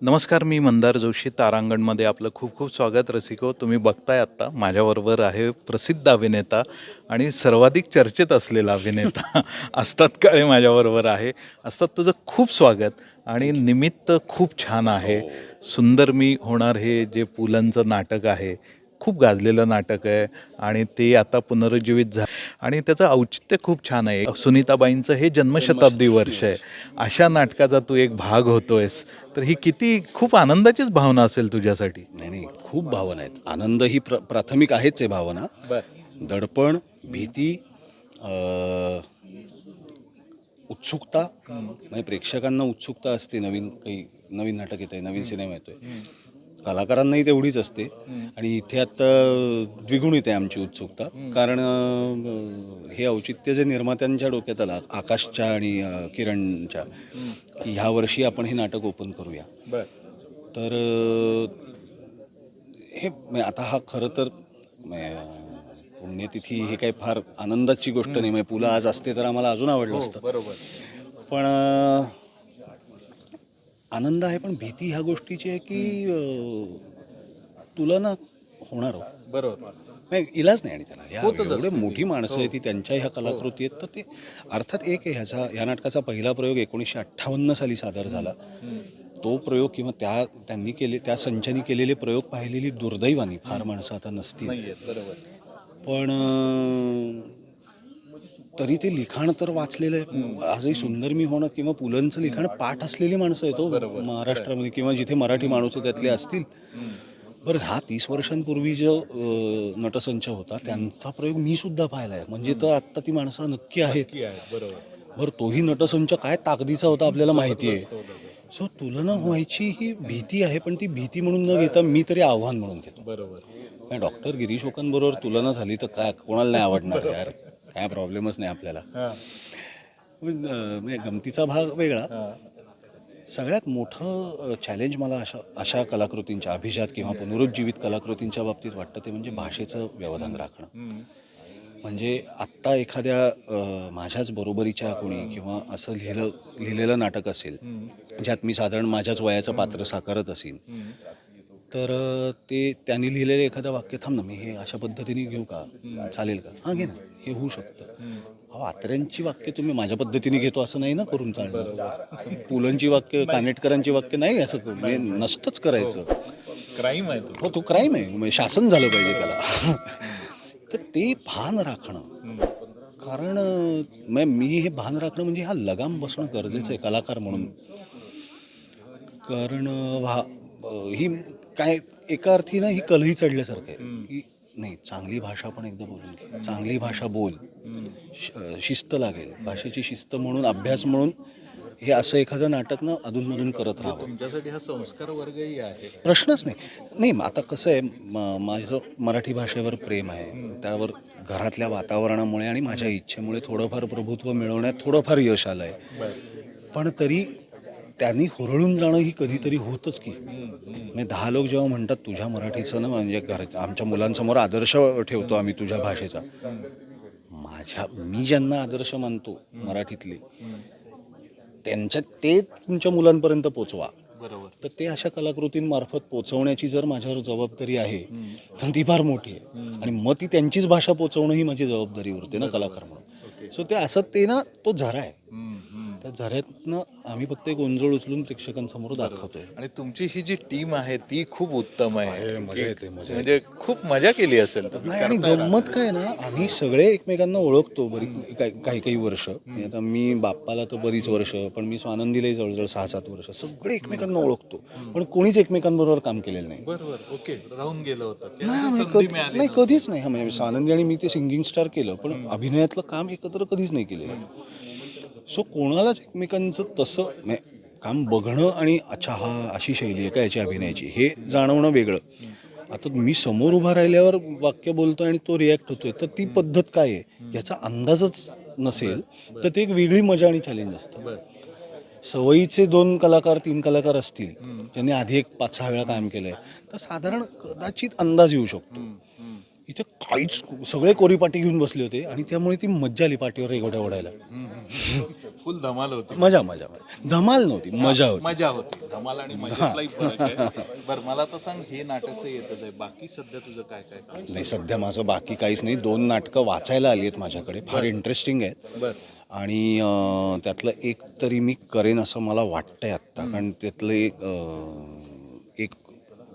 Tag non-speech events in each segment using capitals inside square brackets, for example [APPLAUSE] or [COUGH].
नमस्कार मी मंदार जोशी तारांगणमध्ये आपलं खूप खूप स्वागत. रसिको तुम्ही बघताय आत्ता माझ्याबरोबर आहे प्रसिद्ध अभिनेता आणि सर्वाधिक चर्चेत असलेला अभिनेता [LAUGHS] असतात काळे माझ्याबरोबर आहे. असतात तुझं खूप स्वागत आणि निमित्त खूप छान आहे. सुंदर मी होणार हे जे पुलंचं नाटक आहे खूप गाजलेलं नाटक आहे आणि ते आता पुनरुज्जीवित झालं आणि त्याचं औचित्य खूप छान आहे. सुनीताबाईंचं हे जन्मशताब्दी वर्ष आहे. अशा नाटकाचा तू एक भाग होतोयस. तर ही किती खूप आनंदाचीच भावना असेल तुझ्यासाठी. नाही नाही खूप भावना आहेत. आनंद ही प्र प्राथमिक आहेच आहे भावना. दडपण भीती उत्सुकता. म्हणजे प्रेक्षकांना उत्सुकता असते. नवीन काही नवीन नाटक येत आहे नवीन सिनेमा येतोय. कलाकारांनाही तेवढीच असते. आणि इथे आता द्विगुणित आहे आमची उत्सुकता. कारण अ, हे औचित्य जे निर्मात्यांच्या डोक्यात आलं आकाशच्या आणि अ, किरणच्या की ह्या वर्षी आपण हे नाटक ओपन करूया. तर अ, हे म्हणजे आता हा खरं तर म्हणजे, अ, पुण्यतिथी हे काही फार आनंदाची गोष्ट नाही. म्हणजे पुला आज असते तर आम्हाला अजून आवडलं असतं. बरोबर. पण अ, आनंद आहे पण भीती ह्या गोष्टीची आहे की अ, तुलना होणार हो. बरोबर. नाही इलाज नाही आणि त्याला. या एवढे मोठी माणसं आहेत ती त्यांच्या ह्या कलाकृती आहेत तर ते अर्थात एक आहे ह्याचा या नाटकाचा पहिला प्रयोग एकोणीसशे अठ्ठावन्न साली सादर झाला. तो प्रयोग किंवा त्या त्यांनी केले त्या संचानी केलेले प्रयोग पाहिलेली दुर्दैवानी फार माणसं आता नसतील. बरोबर. पण अं, तरी ते लिखाण तर वाचलेलं आहे. आजही सुंदर मी होणं किंवा पुलंचं लिखाण पाठ असलेली माणसं आहेत हो. महाराष्ट्रामध्ये किंवा जिथे मराठी माणूस त्यातले असतील. बरं हा तीस वर्षांपूर्वी जो नटसंच होता त्यांचा प्रयोग मी सुद्धा पाहिला आहे. म्हणजे तर आत्ता ती माणसं नक्की आहेत. बरोबर. बरं तोही नटसंच काय ताकदीचा होता आपल्याला माहिती आहे. सो तुलना व्हायची ही भीती आहे पण ती भीती म्हणून न घेता मी तरी आव्हान म्हणून घेतो. बरोबर. डॉक्टर गिरीश ओकांबरोबर तुलना झाली तर काय? कोणाला नाही आवडणार यार. काय प्रॉब्लेमच नाही आपल्याला. म्हणजे गमतीचा भाग वेगळा. सगळ्यात मोठं चॅलेंज मला अशा अशा कलाकृतींच्या अभिजात किंवा पुनरुज्जीवित कलाकृतींच्या बाबतीत वाटतं ते म्हणजे भाषेचं व्यवधान राखणं. म्हणजे आत्ता एखाद्या माझ्याच बरोबरीच्या कोणी किंवा असं लिहिलं लिहिलेलं नाटक असेल ज्यात मी साधारण माझ्याच वयाचं पात्र साकारत असेल तर ते त्यांनी लिहिलेलं एखादं वाक्य थांब ना मी हे अशा पद्धतीने घेऊ का? चालेल का? हां घे ना. हे होऊ शकतं. अहो आत्र्यांची वाक्य तुम्ही माझ्या पद्धतीने घेतो असं नाही ना करून चालणार पुलंची वाक्य कानेटकरांची वाक्य नाही असं म्हणजे नसतंच करायचं. क्राईम आहे हो तो क्राईम आहे. म्हणजे शासन झालं पाहिजे त्याला. तर ते भान राखणं. कारण मी हे भान राखणं म्हणजे हा लगाम बसणं गरजेचं आहे कलाकार म्हणून. कारण अं, ही काय एका अर्थीनं ही कलही चढल्यासारखं आहे. की नाही चांगली भाषा पण एकदा बोलून घे. चांगली भाषा बोल. श- शिस्त लागेल. भाषेची शिस्त म्हणून अभ्यास म्हणून हे असं एखादं नाटक ना अधूनमधून करत राहावं. तुमच्यासाठी हा संस्कार वर्गही आहे. प्रश्नच नाही. नाही मग आता कसं आहे म- माझं मराठी भाषेवर प्रेम आहे. त्यावर घरातल्या वातावरणामुळे आणि माझ्या इच्छेमुळे थोडंफार प्रभुत्व मिळवण्यात थोडंफार यश आलं आहे पण तरी त्यांनी हुरळून जाणं ही कधीतरी होतच की. म्हणजे दहा लोक जेव्हा म्हणतात तुझ्या मराठीचं ना म्हणजे घर आमच्या मुलांसमोर आदर्श ठेवतो आम्ही तुझ्या भाषेचा. माझ्या मी ज्यांना आदर्श मानतो मराठीतले त्यांच्या ते तुमच्या मुलांपर्यंत पोचवा. बरोबर. तर ते अशा कलाकृतींमार्फत पोचवण्याची जर माझ्यावर जबाबदारी आहे तर ती फार मोठी आहे. आणि मग ती त्यांचीच भाषा पोचवणं ही माझी जबाबदारी उरते ना कलाकार म्हणून. सो ते असं ते ना तो झरा आहे. त्या झऱ्यातनं आम्ही फक्त एक ओंजळ उचलून प्रेक्षकांसमोर दाखवतोय. आणि तुमची ही जी टीम आहे ती खूप उत्तम आहे. मजा येते, मजा म्हणजे खूप मजा केली असेल तुम्ही. नाही आणि गंमत काय ना आम्ही सगळे एकमेकांना ओळखतो बरी काही काही काही वर्ष. म्हणजे आता मी बाप्पाला तर बरीच वर्ष पण मी स्वानंदीलाही जवळजवळ सहा सात वर्ष. सगळे एकमेकांना ओळखतो. पण कोणीच एकमेकांबरोबर काम केलेलं नाही. बरोबर. ओके. राहून गेलं होतं. नाही आधी आम्ही संधी कधी- मिळाली नाही कधीच नाही. हा म्हणजे स्वानंदी आणि मी ते सिंगिंग स्टार केलं पण अभिनयातलं काम एकत्र कधीच नाही केलेलं. सो कोणालाच एकमेकांचं तसं म्हणजे काम बघणं आणि अच्छा हा अशी शैली आहे का याची अभिनयाची हे जाणवणं वेगळं. आता मी समोर उभा राहिल्यावर वाक्य बोलतोय आणि तो रिॲक्ट होतोय तर ती पद्धत काय आहे? याचा अंदाजच नसेल तर ते एक वेगळी मजा आणि चॅलेंज असतं. सवयीचे दोन कलाकार तीन कलाकार असतील ज्यांनी आधी एक पाच सहा वेळा काम केलंय तर साधारण कदाचित अंदाज येऊ शकतो. इथे काहीच सगळे कोरी पाटी घेऊन बसले होते आणि त्यामुळे ती मज्जा आली पाठीवर रेगोट्या ओढायला. फुल धमाल होती. मजा मजा धमाल नव्हती मजा होती. मजा होती. धमाल आणि मजेतलाही फरक आहे. बरं मला तर सांग हे नाटक तर येतच आहे. बाकी सध्या तुझं काय काय? नाही सध्या माझं बाकी काहीच नाही. दोन नाटकं वाचायला आली आहेत माझ्याकडे. फार इंटरेस्टिंग आहेत. बर. आणि त्यातलं एक तरी मी करेन असं मला वाटतंय आत्ता. कारण त्यातलं एक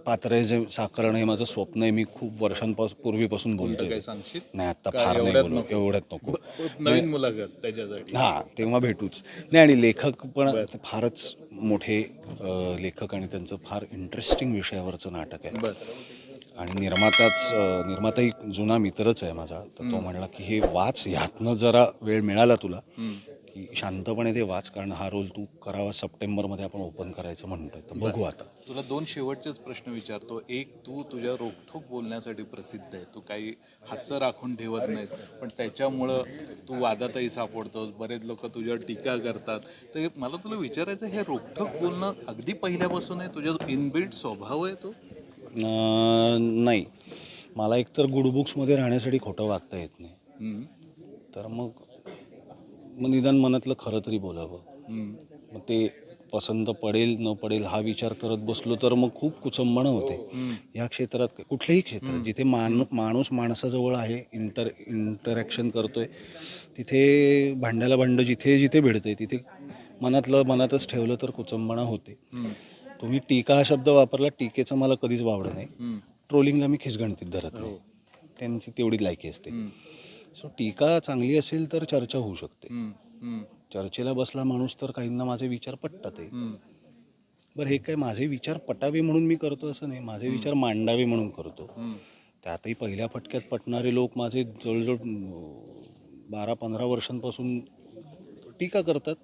पात्र आहे जे साकारणं हे माझं स्वप्न आहे मी खूप वर्षांपासून पूर्वीपासून बोलतोय. काय सांगशील? नाही काय फार नाही एवढ्यात बोलू नको? एवढ्यात नको. नवीन मुलाखत त्याच्यासाठी. हा तेव्हा भेटूच. नाही आणि लेखक पण फारच मोठे अं, लेखक आणि त्यांचं फार इंटरेस्टिंग विषयावरचं नाटक आहे. बर. आणि निर्माताच अं, निर्माताही जुना मित्रच आहे माझा. तर तो म्हणला की हे वाच ह्यातनं जरा वेळ मिळाला तुला. की शांतपणे ते वाच कारण हा रोल तू करावा सप्टेंबरमध्ये आपण ओपन करायचं म्हणतोय. तर बघू आता. तुला दोन शेवटचेच प्रश्न विचारतो. एक तू तुझ्या रोखोक बोलण्यासाठी प्रसिद्ध आहे. तू काही हातचं राखून ठेवत नाहीत पण त्याच्यामुळं तू वादातही सापडतोस. बरेच लोक तुझ्यावर टीका करतात. तर मला तुला विचारायचं हे रोखोक बोलणं अगदी पहिल्यापासून आहे तुझ्या इनबिल्ट स्वभाव आहे तो? नाही. मला एकतर गुड बुक्समध्ये राहण्यासाठी खोटं वागता येत नाही. तर मग मग निदान मनातलं खरं तरी बोलावं. मग ते पसंत पडेल न पडेल हा विचार करत बसलो तर मग खूप कुचंबणं होते. या क्षेत्रात कुठल्याही क्षेत्रात जिथे मान माणूस माणसाजवळ आहे इंटर इंटरॅक्शन करतोय तिथे भांड्याला भांडं जिथे जिथे भिडतंय तिथे मनातलं मनातच ठेवलं तर कुचंबणा होते. तुम्ही टीका हा शब्द वापरला टीकेचं मला कधीच वावडं नाही. ट्रोलिंगला मी खिसगणतीत धरत नाही. त्यांची तेवढी लायकी असते. सो टीका चांगली असेल तर चर्चा होऊ शकते. चर्चेला बसला माणूस तर काहींना माझे विचार पटतात. बरं हे काय माझे विचार पटावे म्हणून मी करतो असं नाही. माझे विचार मांडावे म्हणून करतो. त्यातही पहिल्या फटक्यात पटणारे लोक माझे जवळजवळ बारा पंधरा वर्षांपासून टीका करतात.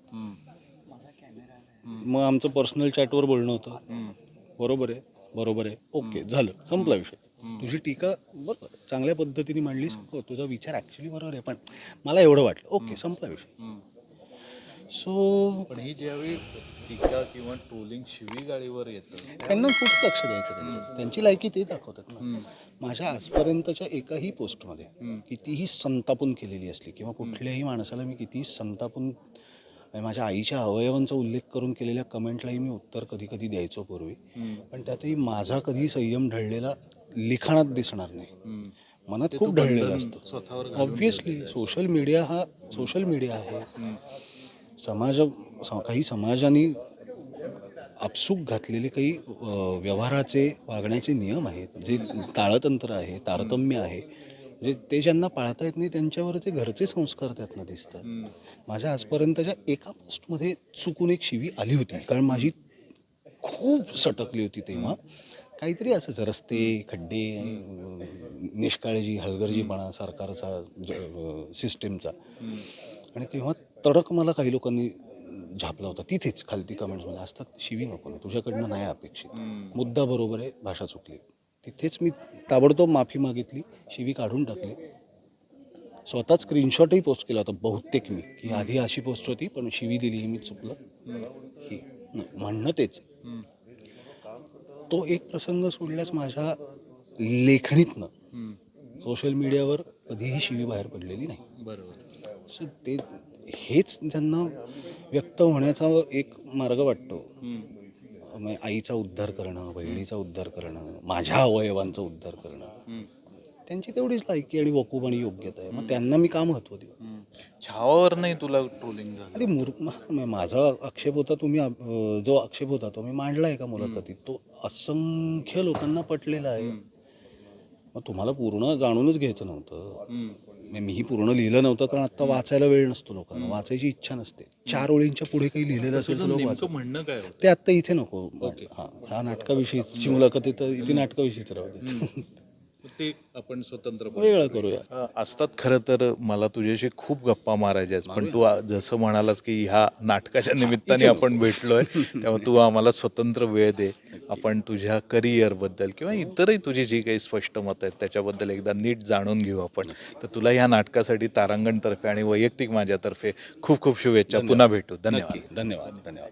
मग आमचं पर्सनल चॅटवर बोलणं होतं. बरोबर आहे? बरोबर आहे. ओके झालं. संपला विषय. तुझी टीका बरोबर चांगल्या पद्धतीने मांडलीस. हो तुझा विचार ॲक्च्युली बरोबर आहे पण मला एवढं वाटलं. ओके संपला विषय. सो पण ही ज्यावेळी टीका किंवा ट्रोलिंग शिवी गाळीवर येतं त्यांना खूप लक्ष द्यायचं. त्यांची. लायकी ते दाखवतात ना. माझ्या आजपर्यंतच्या एकाही पोस्टमध्ये कितीही संतापून केलेली असली किंवा कुठल्याही माणसाला मी कितीही संतापून म्हणजे माझ्या आईच्या अवयवांचा उल्लेख करून केलेल्या कमेंटलाही मी उत्तर कधी कधी द्यायचो पूर्वी. पण त्यातही माझा कधी संयम ढळलेला लिखाणात दिसणार नाही. मनात खूप ढळलेला असतो. ऑब्विसली सोशल मीडिया हा सोशल मीडिया आहे. समाज काही समाजाने आपसूक घातलेले काही व्यवहाराचे वागण्याचे नियम आहेत जे ताळतंत्र आहे तारतम्य आहे जे ते ज्यांना पाळता येत नाही त्यांच्यावर ते घरचे संस्कार त्यातनं दिसतात. माझ्या आजपर्यंतच्या एका पोस्टमध्ये चुकून एक शिवी आली होती कारण माझी खूप सटकली होती तेव्हा. काहीतरी असंच रस्ते खड्डे निष्काळजी हलगर्जीपणा सरकारचा सिस्टीमचा आणि तेव्हा तडक मला काही लोकांनी झापला होता. तिथेच खालती कमेंट्समध्ये असतात शिवी नको ना तुझ्याकडनं नाही अपेक्षित. मुद्दा बरोबर आहे भाषा चुकली. तिथेच मी ताबडतोब माफी मागितली शिवी काढून टाकली. स्वतः स्क्रीनशॉटही पोस्ट केला होता बहुतेक मी की आधी अशी पोस्ट होती पण शिवी दिली मी चुकलं. ही म्हणणं तेच. तो एक प्रसंग सोडल्यास माझ्या लेखणीतनं सोशल मीडियावर कधीही शिवी बाहेर पडलेली नाही. बरोबर. सो ते हेच ज्यांना व्यक्त होण्याचा एक मार्ग वाटतो. आईचा उद्धार करणं बहिणीचा उद्धार करणं माझ्या अवयवांचा उद्धार करणं. त्यांची तेवढीच लायकी आणि वकूब आणि योग्यता आहे. मग त्यांना मी का महत्त्व देऊ? छावावर नाही तुला ट्रोलिंग झालं? अरे मूर मा- माझा आक्षेप होता तुम्ही अं, जो आक्षेप होता तो मी मांडला का मुलाखतीत? तो असंख्य लोकांना पटलेला आहे. मग तुम्हाला पूर्ण जाणूनच घ्यायचं नव्हतं. म्हणजे मीही पूर्ण लिहिलं नव्हतं कारण आता वाचायला वेळ नसतो लोकांना. वाचायची इच्छा नसते. चार ओळींच्या पुढे काही लिहिलेलं असेल तर तुझं लोक नेमकं वाचतात. म्हणणं काय होतं? ते आत्ता इथे नको. हा ह्या नाटकाविषयीची मुलाखत तर इथे नाटकाविषयीच राहू दे. ते आपण स्वतंत्र वेगळं करूया. असतात खरं तर मला तुझ्याशी खूप गप्पा मारायच्या आहेत. पण तू आ- जसं म्हणालास की ह्या नाटकाच्या निमित्ताने आपण भेटलोय तेव्हा तू आम्हाला स्वतंत्र वेळ दे. आपण तुझ्या करिअरबद्दल किंवा इतरही तुझी जी काही स्पष्ट मत आहेत त्याच्याबद्दल एकदा नीट जाणून घेऊ आपण. तर तुला ह्या नाटकासाठी तारांगणतर्फे आणि वैयक्तिक माझ्यातर्फे खूप खूप शुभेच्छा. पुन्हा भेटू. धन्यवाद. धन्यवाद. धन्यवाद.